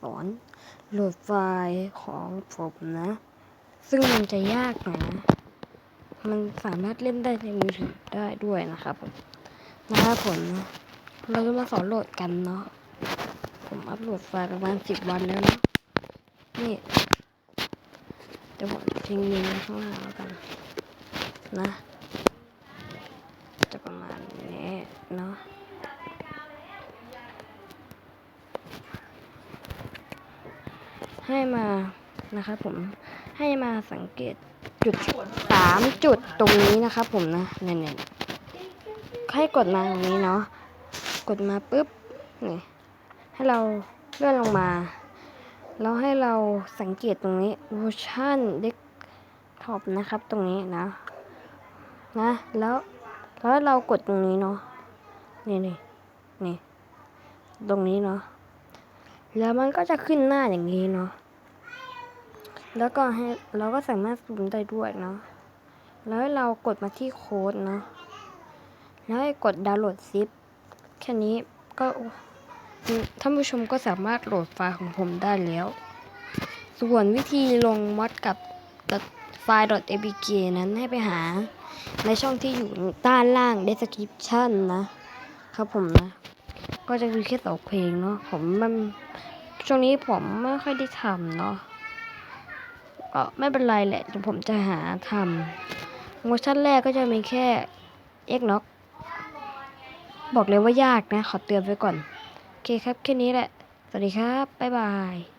สอนโหลดไฟล์ของผมนะ ซึ่งมันจะยากหนะ มันสามารถเล่นได้ในมือถือได้ด้วยนะครับผมนะครับผมเราจะมาสอนโหลดกันเนาะผมอัปโหลดไฟล์ประมาณสิบวันแล้วเนาะนี่เดี๋ยวผมทิ้งลิงก์ไว้ข้างล่างแล้วกันนะ จะประมาณนี้เนาะ ให้มานะครับผมให้มาสังเกตจุดสามจุดตรงนี้นะครับผมนะเนี่ยๆให้กดมาตรงนี้เนาะกดมาปุ๊บนี่ให้เราเลื่อนลงมาแล้วให้เราสังเกตตรงนี้เวอร์ชันเด็กท็อปนะครับตรงนี้นะนะแล้วแล้วเรากดตรงนี้เนาะนี่นี่นี่ตรงนี้เนาะ แล้วมันก็จะขึ้นหน้าอย่างนี้เนาะ แล้วก็ให้เราก็สามารถซูมได้ด้วยเนาะ แล้วเรากดมาที่โค้ดเนาะ แล้วกดดาวน์โหลดซิปแค่นี้ก็ท่านผู้ชมก็สามารถโหลดไฟล์ของผมได้แล้ว ส่วนวิธีลงมอดกับไฟล์ .apk นั้นให้ไปหาในช่องที่อยู่ด้านล่าง description นะครับผมนะ ก็จะมีแค่สองเพลงเนาะผมมันช่วงนี้ผมไม่ค่อยได้ทำเนาะก็ไม่เป็นไรแหละเดี๋ยวผมจะหาทำโมชันแรกก็จะมีแค่เอ็กน็อกบอกเลยว่ายากนะ ขอเตือนไว้ก่อน โอเคครับ แค่นี้แหละ สวัสดีครับ บ๊ายบาย